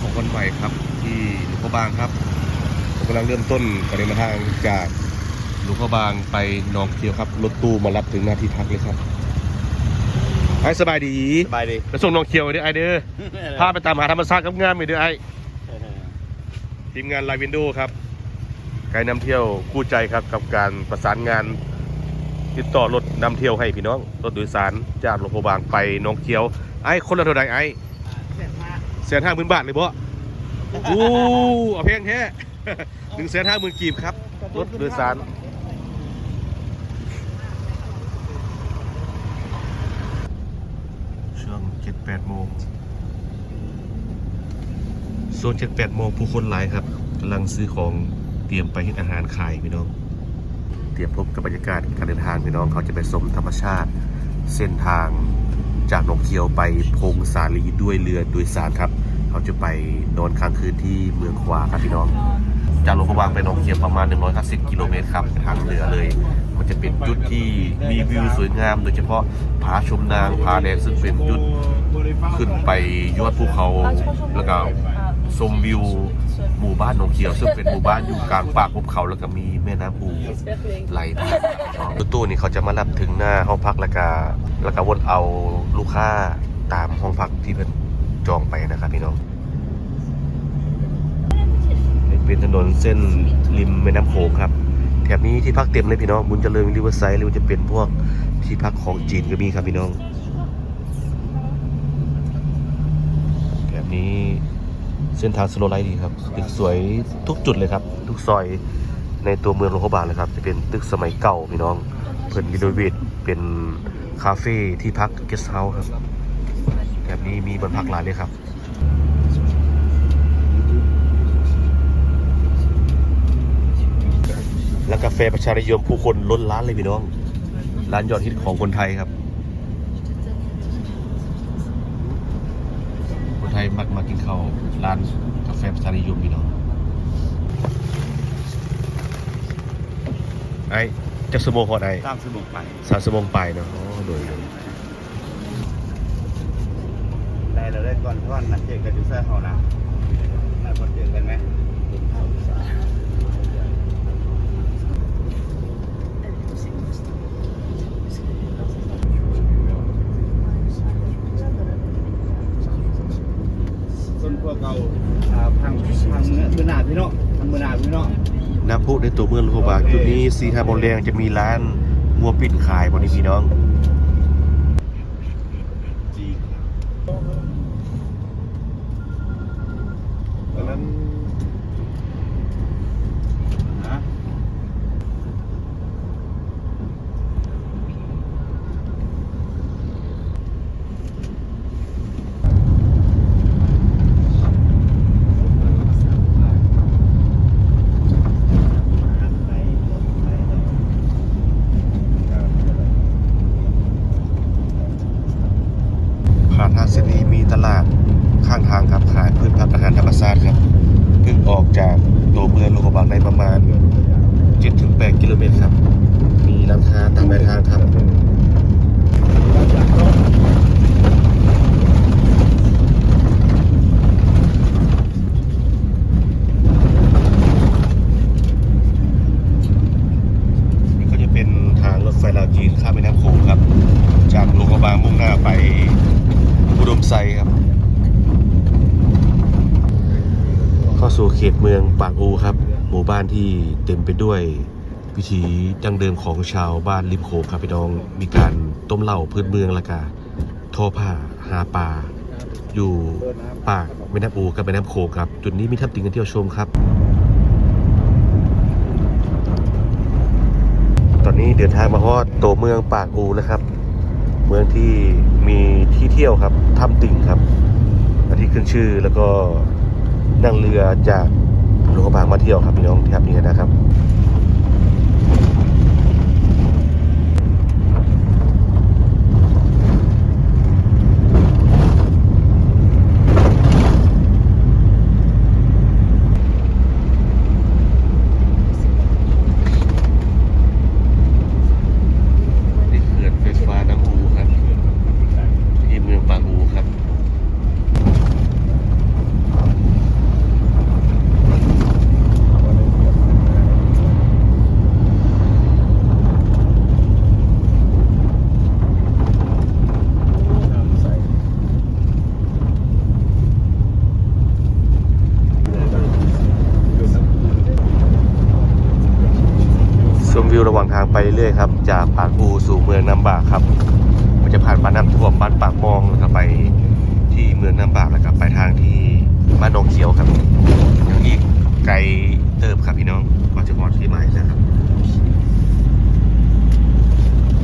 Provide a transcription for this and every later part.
ของวันใหม่ครับ ที่หลวงพ่อบางครับผมกำลังเริ่มต้นการเดินทางจากหลวงพ่อบางไปหนองเคียวครับรถตู้มารับถึงหน้าที่พักเลยครับไอ้สบายดีสบายดีไปส่งหนองเคียวเด้อไอเด้อพาไปตามหาธรรมชาติกับงามไปเด้อไอทีมงานไลวินโดครับไกด์นำเที่ยวคู่ใจครับกับการประสานงานติดต่อรถนำเที่ยวให้พี่น้องรถโดยสารจากหลวงพ่อบางไปหนองเคียวไอ้คนละเท่าไหร่ไอ้แส นห้าหมื่นบาทเลยบ่โอ้เอาเพลงแท้หนึ่งแสนห้าหมื่นกีบครับ รถโดยสาร ช่วงเจ็ดแปดโมงโซนเจ็ดแปดโมงผู้คนหลายครับกำลังซื้อของเตรียมไปให้อาหารขายพี่น้อง เตรียมพบกับบรรยากาศการเดินทางพี่น้องเขาจะไปชมธรรมชาติ เส้นทางจากหนองเคียวไปพงสาลีด้วยเรือโดยสารครับเขา จะไปนอนค้างคืนที่เมืองขวาครับพี่น้อง จากหลวงพระบางไปหนองเคียวประมาณ 150 กิโลเมตรครับทางเรือเลย มันจะเป็นจุดที่มีวิวสวยงาม โดยเฉพาะผาชมนางผาแดงซึ่งเป็นจุดขึ้นไปยอดภูเขาแล้วก็ชมวิวหมู่บ้านหนองเคียว ซึ่งเป็นหมู่บ้านอยู่กลางป่าภูเขาแล้วก็มีแม่น้ำอูไหลผ่านรถตู้นี่เขาจะมารับถึงหน้าห้องพักแล้วก็แล้วก็วนเอาลูกค้าตามห้องพักที่เพิ่นจองไปนะครับพี่น้อง เป็นถนนเส้นริมแม่น้ำโขงครับแถบนี้ที่พักเต็มเลยพี่น้องบุญเจริญริเวอร์ไซด์หรือว่าจะเป็นพวกที่พักของจีนก็มีครับพี่น้องแถบนี้เส้นทางสโลไลท์ดีครับตึกสวยทุกจุดเลยครับ ทุกซอยในตัวเมืองโลโคบาลเลยครับ จะเป็นตึกสมัยเก่าพี่น้องเพิ่นรีโนเวทเป็นคาเฟ่ที่พักเกสต์เฮาส์ครับแถบนี้มีบนพักหลายเลยครับ และกาแฟประชานิยมผู้คนล้นร้านเลยพี่น้อง ร้านยอดฮิตของคนไทยครับ คนไทยมักมากินข้าวร้านกาแฟประชานิยมพี่น้องไอ้จะสมองพอไอ้ตามสมุกไปสามสมองไปเนาะอ๋อโดยโดยได้แล้วได้ก่อนท่อนนะเจอกันอยู่แซ่เฮานะน่าพอเจอกันไหม ส่วนพว กเราอ่าพังพังเนื้อมือหนาพี่เนาะพังเมือหนาพี่เนาะน้ำพุในตัวเมืองโลบาจุดนี้ซีทาบอลแรงจะมีร้านงัวปิ้นขายบนนี้พี่น้อง จีตอนนั้นฮะ ผ่านทางเส้นนี้มีตลาดข้างทางครับขายพืชผักอาหารธรรมชาติครับเพิ่งออกจากตัวเมืองโลโกบังในประมาณ 7-8 กิโลเมตรครับ มีร้านค้าตามรายทางครับ นี่ก็จะเป็นทางรถไฟลาวจีนข้ามแม่น้ำโขงครับ จากโลโกบางมุ่งหน้าไปอุดมไซครับ เข้าสู่เขตเมืองปากอูครับ หมู่บ้านที่เต็มไปด้วยวิถีดั้งเดิมของชาวบ้านริมโขงครับพี่น้อง มีการต้มเหล้าพื้นเมืองละกาทอผ้าหาปลาอยู่ปากแม่น้ำอูกับแม่น้ำโขงครับ จุดนี้มีทับติงกันเที่ยวชมครับ ตอนนี้เดินทางมาฮอดตัวเมืองปากอูนะครับ เมืองที่มีที่เที่ยวครับถ้ำติ่งครับอันที่ขึ้นชื่อแล้วก็นั่งเรือจาก ก็พามาเที่ยวครับพี่น้องแถบนี้นะครับ นี่เขื่อนไฟฟ้าน้ำอูครับ ที่เมืองปางอูครับ วิวระหว่างทางไปเรื่อยครับ จากปากูสู่เมืองน้ำบากครับมันจะผ่านบ้านน้ำท่วมบ้านปากมองแล้วก็ไปที่เมืองน้ำบากแล้วก็ไปทางที่บ้านหนองเขียวครับยังอีกไกลเติบครับพี่น้องก่อนจะก่อที่หมายนะครับ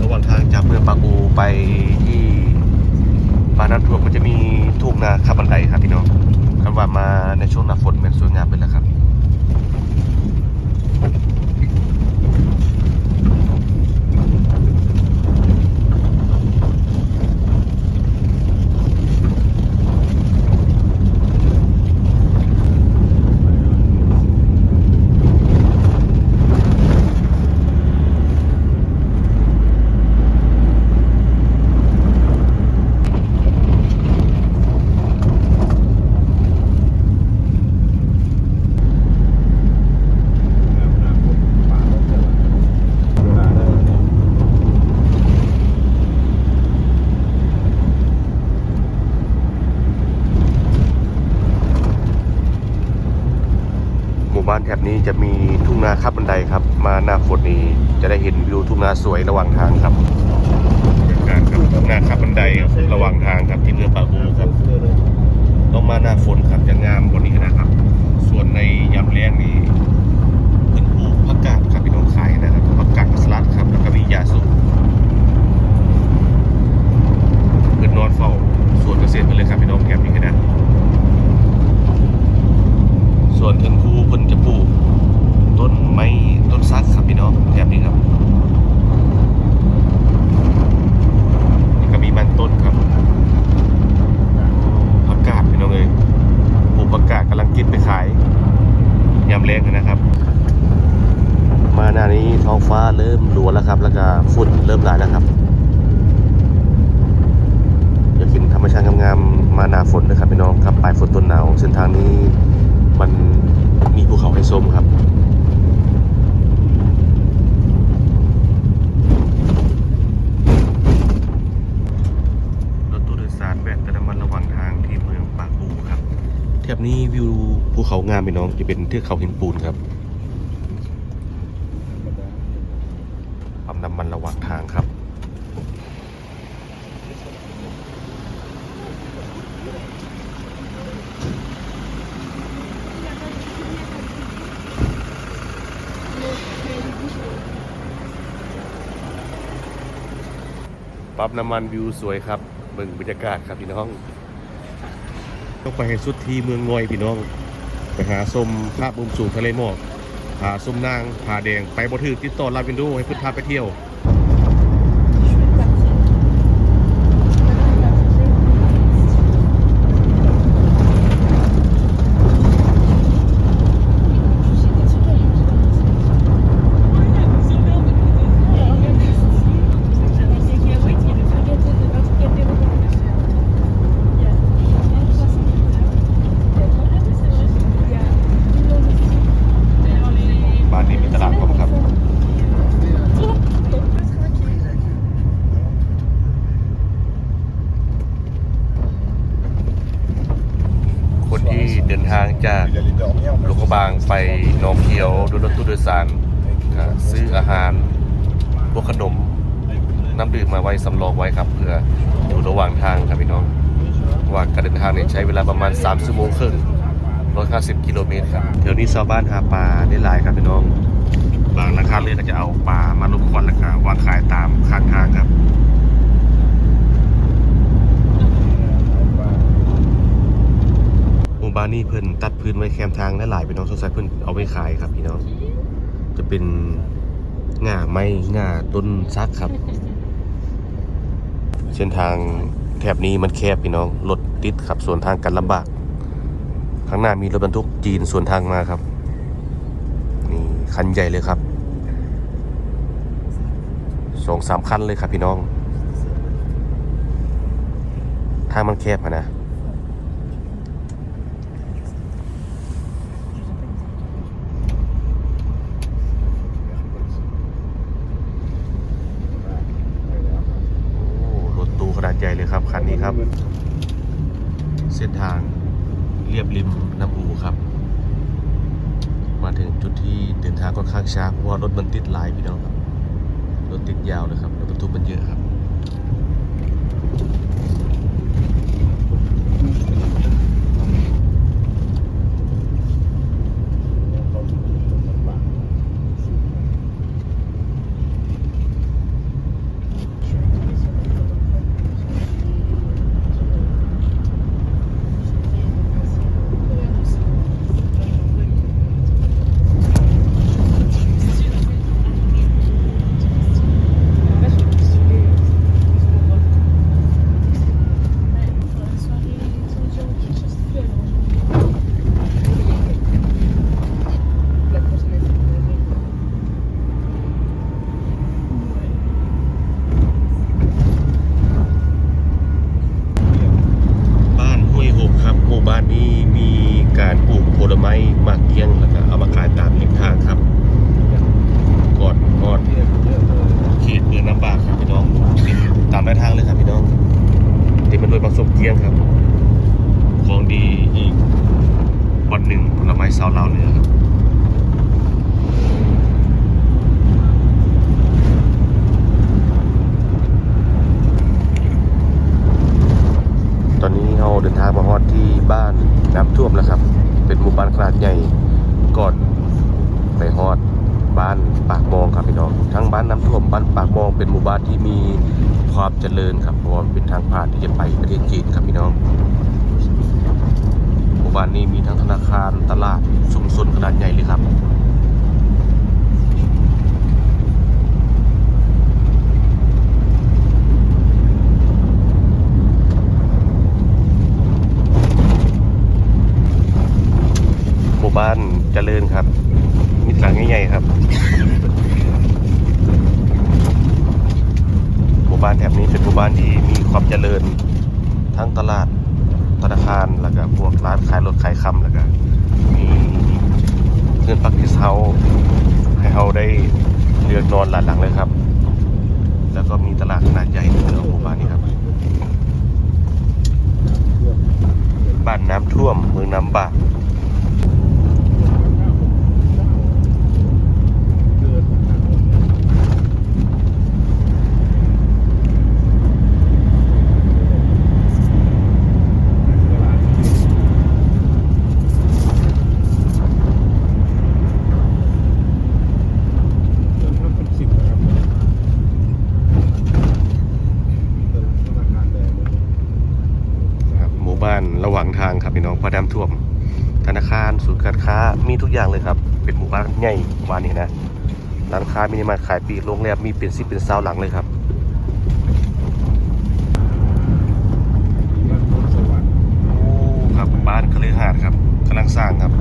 ระหว่างทางจากเมืองปากูไปที่บ้านน้ำท่วมมันจะมีทุ่งนาขับบันไดครับพี่น้องคำว่ามาในช่วงหน้าฝนเป็นสวยงามเป็นแล้วครับ หมู่บ้านแถบนี้จะมีทุ่งนาขับบันไดครับ มาหน้าฝนนี้จะได้เห็นวิวทุ่งนาสวยระหว่างทางครับบรรยากาศครับทุ่งนาขับบันไดระหว่างทางครับที่เมืองปากบูครับต้องมาหน้า ฝนครับจะงามกว่านี้นะครับ ส่วนในยามแล้งนี่เพิ่นปลูกผักกาดครับพี่น้องขายนะครับผักกาดกับสลัดครับแล้วก็มียาสูบเพิ่นนอนเฝ้าสวนเกษตรไปเลยครับพี่น้องแถบนี้ก็ได้ส่วนเทิงคูเพิ่นจะปลูกต้นไม้ต้นซักครับพี่น้องแถบนี้ครับแล้วก็มีมันต้นครับผักกาดพี่น้องเลยปลูก ผักกาดกำลังกินไปขายยามแรงนะครับ มาหน้านี้ท้องฟ้าเริ่มรัวแล้วครับ แล้วก็ฝุ่นเริ่มหลายแล้วครับอยากเห็นธรรมชาติงามๆมาหนาฝนนะครับพี่น้องครับปลายฝนต้นหนาวเส้นทางนี้มันมีภูเขาให้ชมครับ รถตู้โดยสารแวะเติมน้ำมันระหว่างทางที่เมืองปากปูครับแถบนี้วิวภู เขางามพี่น้องจะเป็นเทือกเขาหินปูนครับปั๊มน้ำมันระหว่างทางครับปั๊บน้ำมันวิวสวยครับเบิ่งบรรยากาศครับพี่น้อง ต้องไปให้สุดที่เมืองงอยพี่น้อง ไปหาชมภาพมุมสูงทะเลหมอกผาส้มนางผาแดง ไปบ่ถือติดต่อลาวินดูให้เพื่อนพาไปเที่ยว บ้านนี้มีตลาดผมครับ คนที่เดินทางจากหลวงกระบางไปหนองเขียวโดยรถตู้โดยสารซื้ออาหารพวกขนมน้ำดื่มมาไว้สำรองไว้ครับเพื่ออยู่ระหว่างทางครับพี่น้องว่าการเดินทางเนี่ยใช้เวลาประมาณ3ชั่วโมงครึ่ง150 กิโลเมตรครับเดี๋ยวนี้ชาวบ้านหาปลาได้หลายครับพี่น้อง บางราคาเลยก็จะเอาปลามาลุกควันแล้วก็วางขายตามข้างทางครับ หมู่ บ้านนี้เพิ่นตัดพื้นไว้แคมทางได้หลายพี่น้องสงสัยเพิ่นเอาไว้ขายครับพี่น้อง จะเป็นง่าไม้ง่าต้นซักครับ เส้นทางแถบนี้มันแคบพี่น้องรถติดครับส่วนทางกันลำบาก ข้างหน้ามีรถบรรทุกจีนสวนทางมาครับ นี่คันใหญ่เลยครับสองสามคันเลยครับพี่น้อง ทางมันแคบนะ โอ้รถตู้ขนาดใหญ่เลยครับ คันนี้ครับ เส้นทางเรียบริมน้ำอูครับ มาถึงจุด ทางค่อนข้างช้าเพราะว่ารถมันติดหลายพี่น้องครับ รถติดยาวเลยครับรถบรรทุกมันเยอะครับานห้วยหกครับ หมู่บ้านนี้มีการปลูกผลไม้หมากเกี้ยงแล้วก็เอามาขายตามริมทางครับ ก่อนฮอดเขตเมืองน้ำบากครับพี่น้องติดตามแนวทางเลยครับพี่น้องติดมันโดวยบางสมเกี้ยงครับ ของดีอีกวันหนึ่งผลไม้สาวลาวเหนือครับ ตอนนี้เราเดินทางมาฮอดที่บ้านน้ำท่วมแล้วครับ เป็นหมู่บ้านขนาดใหญ่ก่อนไปฮอดบ้านปากมองครับพี่น้อง ทั้งบ้านน้ำท่วมบ้านปากมองเป็นหมู่บ้านที่มีความเจริญครับเพราะว่ามันเป็นทางผ่านที่จะไปประเทศจีนครับพี่น้อง หมู่บ้า นี้มีทั้งธนาคารตลาดชุมชนขนาดใหญ่เลยครับหมู่บ้านเจริญครับ มีหลังใหญ่ๆครับ หมู่บ้านแถบนี้เป็นหมู่บ้านที่มีความเจริญทั้งตลาด ธนาคารแล้วก็พวกร้านขายรถขายคำแล้วก็มีเงินปักที่เฮาให้เขาได้เลือกนอนหลานหลังเลยครับ แล้วก็มีตลาดขนาดใหญ่ในหมู่บ้านนี้ครับ บ้านน้ำท่วมเมืองน้ำบาก ครับหมู่บ้านระหว่างทางครับพี่น้องพอน้ำท่วม ธนาคารศูนย์การค้ามีทุกอย่างเลยครับ เป็นหมู่บ้าน ใหญ่มานนี้นะร้านค้ามินิมาร์ทขายปีกโรงแรมมีเป็นสิบเป็นเซาหลังเลยครับโอ้ครับบ้านคฤหาสน์ครับกำลังสร้างครับ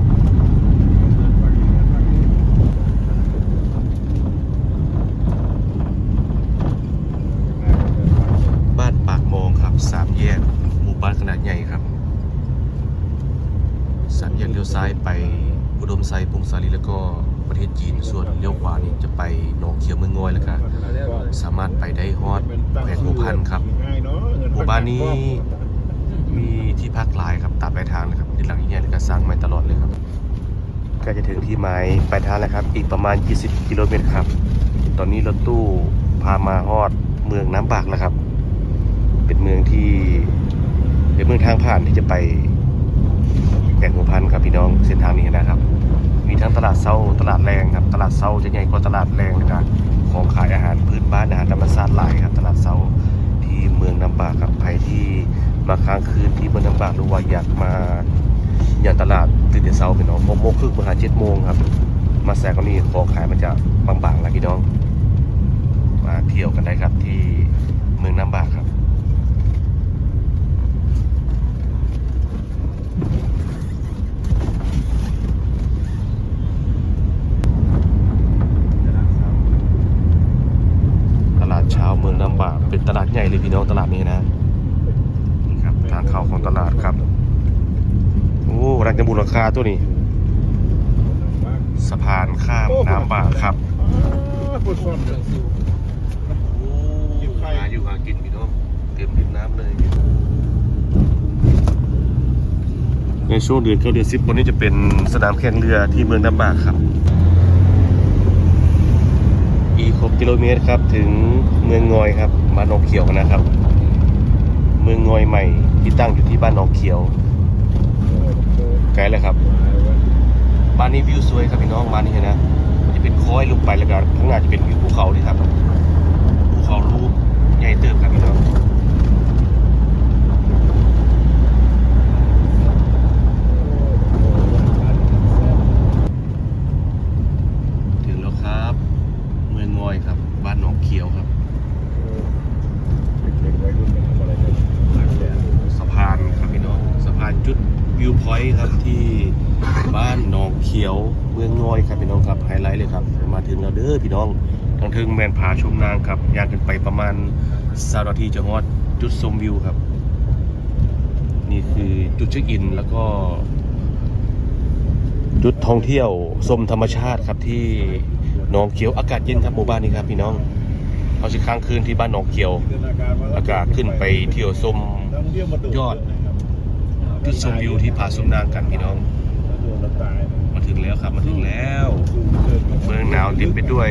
านปากมองครับสามแยกหมู่บ้านขนาดใหญ่ครับสามแยกเลี้ยวซ้ายไปอุดมไซพงศาลีแล้วก็ประเทศจีนส่วนเลี้ยวขวานี่จะไปหนองเขียวเมืองงอยแล้วครับสามารถไปได้ฮอดแขวงหัวพันครับ หมู่บ้านนี้มีที่พักหลายครับตามปลายทางเลยครับเป็นหลังใหญ่ๆแล้วก็สร้างใหม่ตลอดเลยครับใกล้จะ ถึงที่หมายปลายทางแล้วครับ อีกประมาณ 20 กิโลเมตรครับ ตอนนี้รถตู้พามาฮอดเมืองน้ำบากแล้วครับ เป็นเมืองที่เป็นเมืองทางผ่านที่จะไปแก่งหัวพันครับพี่น้องเส้นทางนี้นะครับ มีทั้งตลาดเซาตลาดแรงครับ ตลาดเซาจะใหญ่กว่าตลาดแรงนะครับของขายอาหารพื้นบ้านอาหารธรรมชาติหลายครับ ตลาดเซาที่เมืองน้ำบากครับใครที่มาค้างคืนที่เมืองน้ำบากหรือว่าอยากมา ย่างตลาดตื่นแต่เช้าพี่น้องหกโมงครึ่งมาหาเจ็ดโมงครับ มาแซก็นี่ของขายมันจะบางๆแล้วพี่น้อง มาเที่ยวกันได้ครับที่เมืองน้ำบากครับตลาดเช้าเมืองน้ำบากเป็นตลาดใหญ่เลยพี่น้องตลาดนี้นะนี่ครับทางเข้าของตลาดครับ อ้รังจะมูลค่าตัวนี้ สะพานข้ามน้ำบากครับฟุตบอลอยู่หาอยู่หากินพี่น้องเต็มริมน้ำเลย ในช่วงเดือนเก้าเดือนสิบวันนี้จะเป็นสนามแข่งเรือที่เมืองน้ำบากครับ อีก6กิโลเมตรครับถึงเมืองงอยครับบ้านหนองเขียวนะครับ เมืองงอยใหม่ที่ตั้งอยู่ที่บ้านหนองเขียว ไกลแล้วครับบ้านนี้วิวสวยครับพี่น้องบ้านนี้นะมันจะเป็นคอยลงไปแล้วก็ข้างหน้าจะเป็นวิวภูเขาเลยครับภูเขาลูกใหญ่เติบครับพี่น้องถึงแล้วครับ เมืองงอยครับ บ้านหนองเขียวครับ สะพานครับพี่น้องสะพานจุดวิวพอยต์ครับที่บ้านหนองเขียวเมืองน้อยครับพี่น้องครับไฮไลท์เลยครับมาถึงแล้วเด้อพี่น้องทางถึงแมนผาชมนางครับย่างกันไปประมาณ สานาทีจะฮอดจุดชมวิวครับ นี่คือจุดเช็คอินแล้วก็ จุดท่องเที่ยวชมธรรมชาติครับที่หนองเขียวอากาศเย็นครับหมู่บ้านนี้ครับพี่น้องเอาสิค้างคืนที่บ้านหนองเขียว อากาศขึ้นไปเที่ยวชมยอดจุดชมวิวที่ผาสุมนางกันพี่น้อง มาถึงแล้วครับมาถึงแล้ว เมืองหนาวเต็มไปด้วย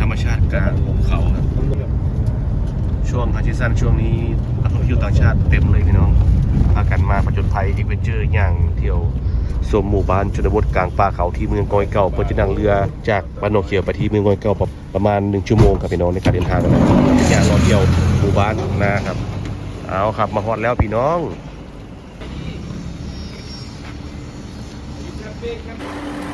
ธรรมชาติกลางภูเขาครับ ช่วงฮาชิซันช่วงนี้นักท่องเที่ยวต่างชาติเต็มเลยพี่น้องพากันมาประจนภัยอีกเวนเจอร์อย่างเที่ยวชมหมู่บ้านชนบทกลางป่าเขาที่เมืองกอยเก่าเพื่อจะนั่งเรือจากบ้านโนองเขียวไปที่เมืองกอยเก่าประมาณหนึ่งชั่วโมงครับพี่น้องในการเดินทางนะอย่างรอเที่ยวหมู่บ้านนะครับเอาครับมาฮอดแล้วพี่น้อง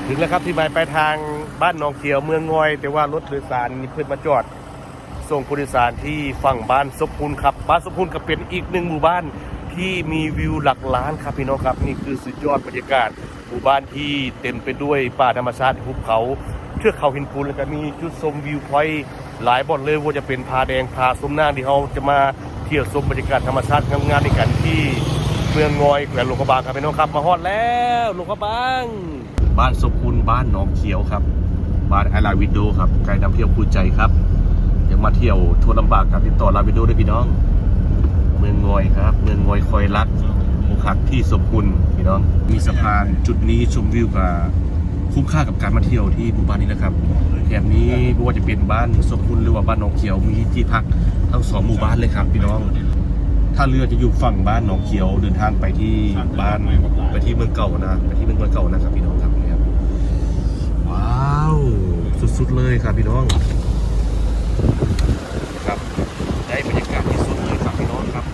ถึงแล้วครับที่หมายปลายทางบ้านนองเขียวเมืองงอย แต่ว่ารถโดยสารนี่เพิ่นมาจอด ส่งผู้โดยสารที่ฝั่งบ้านสพุนครับบ้านสพุนก็เป็นอีกหนึ่งหมู่บ้านที่มีวิวหลักล้านครับพี่น้องครับนี่คือสุดยอดบรรยากาศหมู่บ้านที่เต็มไปด้วยป่าธรรมชาติภูเขาเทือกเขาหินปูนแล้วก็มีจุดชมวิวพอยต์หลายบ่อนเลยว่าจะเป็นผาแดงผาสมนางที่เขาจะมาเที่ยวชมบรรยากาศธรรมชาติงามๆในกันที่เมืองงอยแขวงหลวงกระบางครับพี่น้องครับมาฮอดแล้วหลวงกระบางบ้านสมบูรณ์บ้านหนองเขียวครับ บ้านไอลาวินโดครับไกด์นำเที่ยวคู่ใจครับ มาเที่ยวทัวร์ลำบากกับติดต่อลาวิโดด้วยพี่น้อง เมืองงอยครับ เมืองงอยคอยรักภูคักที่สมบูรณ์พี่น้อง มีสะพานจุดนี้ชมวิวกับคุ้มค่ากับการมาเที่ยวที่หมู่บ้านนี้นะครับแถบนี้ไม่ว่าจะเป็นบ้านสมบูรณ์หรือว่าบ้านหนองเขียวมีที่พักทั้งสองหมู่บ้านเลยครับพี่น้อง ถ้าเรือจะอยู่ฝั่งบ้านหนองเขียวเดินทางไปที่บ้านไปที่เมืองเก่านะไปที่เมืองเก่านะครับพี่น้องครับว้าว สุดๆเลยครับพี่น้อง ครับได้บรรยากาศที่สุดเลยครับพี่น้องครับ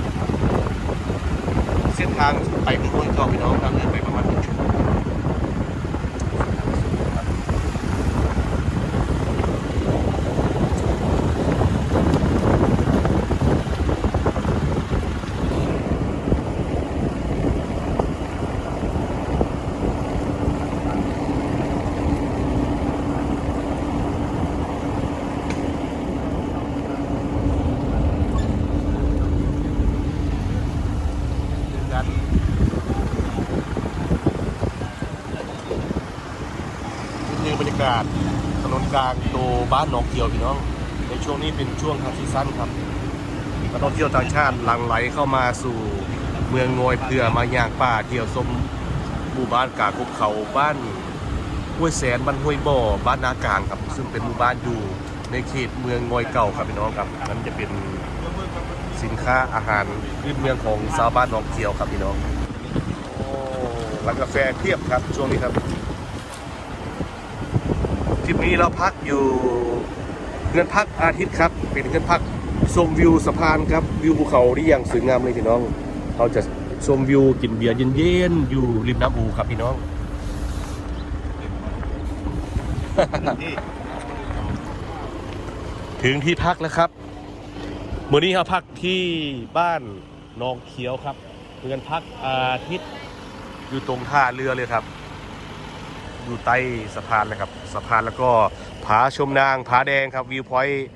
เส้นทางไปเมืองก็พี่น้องทางเดินไปประมาณหนึ่งชั่วโมงกันนี่คือบรรยา กาศถนนกลางตัวบ้านหนองเขียวพี่น้อง ในช่วงนี้เป็นช่วงฮัซีซั่นครับนักท่องเที่ยวต่างชาติหลั่งไหลเข้ามาสู่เมืองงอยเพื่อมาย่างป่าเที่ยวชมหมู่บ้านกาคุบเขาบ้านห้วยแสนบ้านห้วยบ่อบ้านนากลางครับ ซึ่งเป็นหมู่บ้านอยู่ในเขตเมืองงอยเก่าครับพี่น้องครับนั่นจะเป็นสินค้าอาหารพื้นเมืองของชาวบ้านหนองเขียวครับพี่น้องร้านกาแฟเพียบครับช่วงนี้ครับ ทริปนี้เราพักอยู่เงินพักอาทิตย์ครับ เป็นเงินพักชมวิวสะพานครับ วิวภูเขาที่อย่างสวยงามเลยพี่น้อง เราจะชมวิวกินเบียร์เย็นๆอยู่ริมน้ำอูครับพี่น้องถึงที่พักแล้วครับเมื่อนี้เราพักที่บ้านนองเขียวครับเงินพักอาทิตย์อยู่ตรงท่าเรือเลยครับ อยู่ใต้สะพานเลยครับสะพานแล้วก็ผาชมนางผาแดงครับวิวพอยท์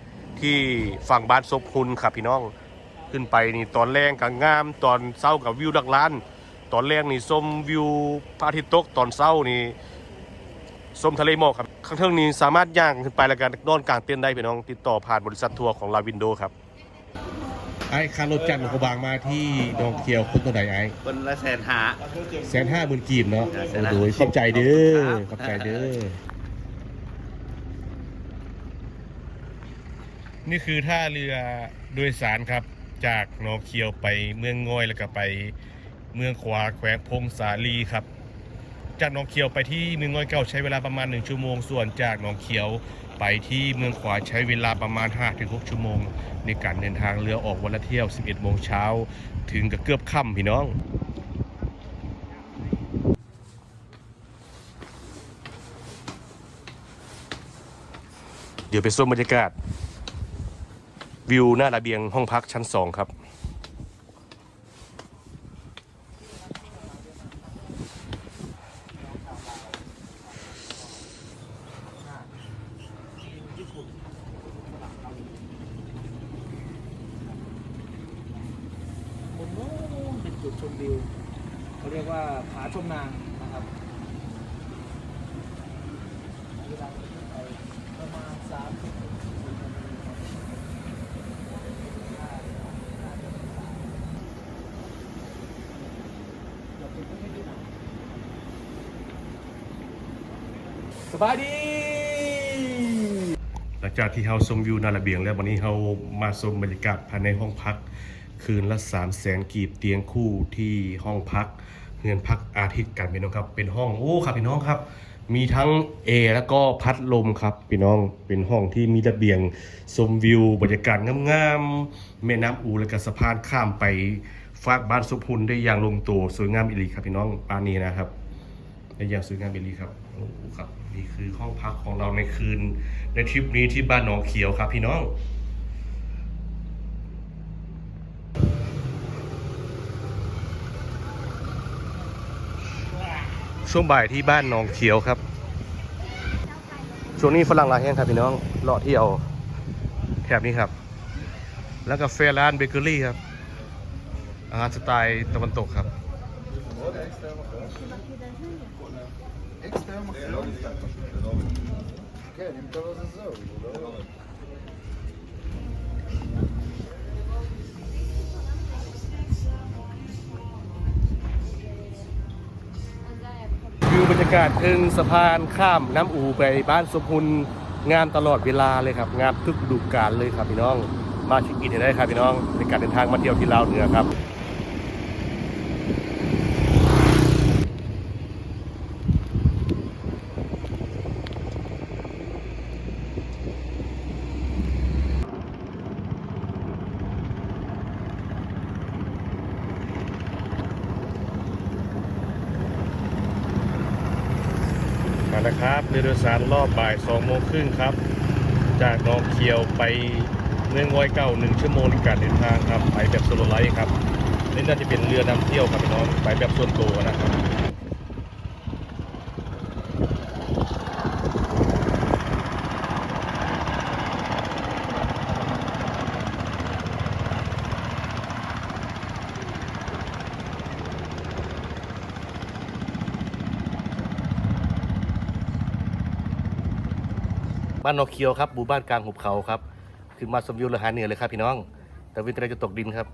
ที่ฝั่งบ้านศพคุณครับพี่น้องขึ้นไปนี่ตอนแรงกับงาม ตอนเศร้ากับวิวดักล้าน ตอนแรกนี่ชมวิวพระอาทิตย์ตกตอนเศร้านี่ชมทะเลหมอกครับข้างเทิงนี้สามารถย่างขึ้นไปแล้วกันนอนกลางเต็นได้พี่น้องติดต่อผ่านบริษัททัวร์ของลาวินโดครับ ไอ้คารถจันทร์ของบางมาที่ดองเคียวคุณตัวไหนไอ้คนละแสนหา แสนห้าหมื่นกีบเนาะแสนห้าโอ้ยขอบใจเด้อครับขอบใจเด้อนี่คือท่าเรือโดยสารครับจากหนองเขียวไปเมืองงอยแล้วก็ไปเมืองขวาแขวงพงสาลีครับ จากหนองเขียวไปที่เมืองงอยเก่าใช้เวลาประมาณ 1 ชั่วโมง ส่วนจากหนองเขียว ไปที่เมืองขวาใช้เวลาประมาณ 5-6 ชั่วโมง ในการเดินทางเรือออกวันละเที่ยว 11 โมงเช้า ถึงกับเกือบค่ำพี่น้องเดี๋ยวไปส้มบรรยากาศ วิวหน้าระเบียงห้องพักชั้นสองครับนโน้นเป็นจุดชมวิวเขาเรียกว่าผาช มานะครับเวลาขึ้นไปประมาณสามสิบาทีสบายดี หลังจากที่เราชมวิวนาระเบียง แล้ววันนี้เรามาชมบรรยากาศภายในห้องพัก คืนละ3 0 0แสนกีบเตียงคู่ที่ห้องพัก เงินพักอาทิตย์กันพี่น้องครับ เป็นห้องโอ้ครับพี่น้องครับ มีทั้งเอแล้วก็พัดลมครับพี่น้องเป็นห้องที่มีระเบียงชมวิว บรรยากาศงามๆแม่น้ำอูและก็สะพานข้ามไปฟากบ้านสุพุนได้อย่างลงตัวสวยงามอีหลีครับพี่น้องปานนี้นะครับได้อย่างสวยงามเบลีครับโอ้ครับนี่คือห้องพักของเราในคืนในทริปนี้ที่บ้านหนองเขียวครับพี่น้อง ช่วงบ่ายที่บ้านหนองเขียวครับ ช่วงนี้ฝรั่งลาแห่งครับพี่น้องเลาะเที่ยวแถบนี้ครับ แล้วกาแฟร้านเบเกอรี่ครับ อาหารสไตล์ตะวันตกครับ บรรยากาศถึงสะพานข้ามน้ำอูไปบ้านสมพุนงามตลอดเวลาเลยครับ งามทุกดูกาลเลยครับพี่น้อง มาชิคกินให้ได้ครับพี่น้องในการเดินทางมาเที่ยวที่ลาวเหนือครับ มาแล้วครับเรือโดยสารรอบบ่าย2โมงครึ่งครับ จากนองเคียวไปเมืองงอยเก่าหนึ่งชั่วโมงในการเดินทางครับไปแบบโซโลไลท์ครับนี่น่าจะเป็นเรือนำเที่ยวครับพี่น้องไปแบบส่วนตัวนะครับ บ้านนอกเคียวครับหมู่บ้านกลางหุบเขาครับ ขึ้นมาสมวิวเรือหาเหนือเลยครับพี่น้อง แต่วินตรายจะตกดินครับ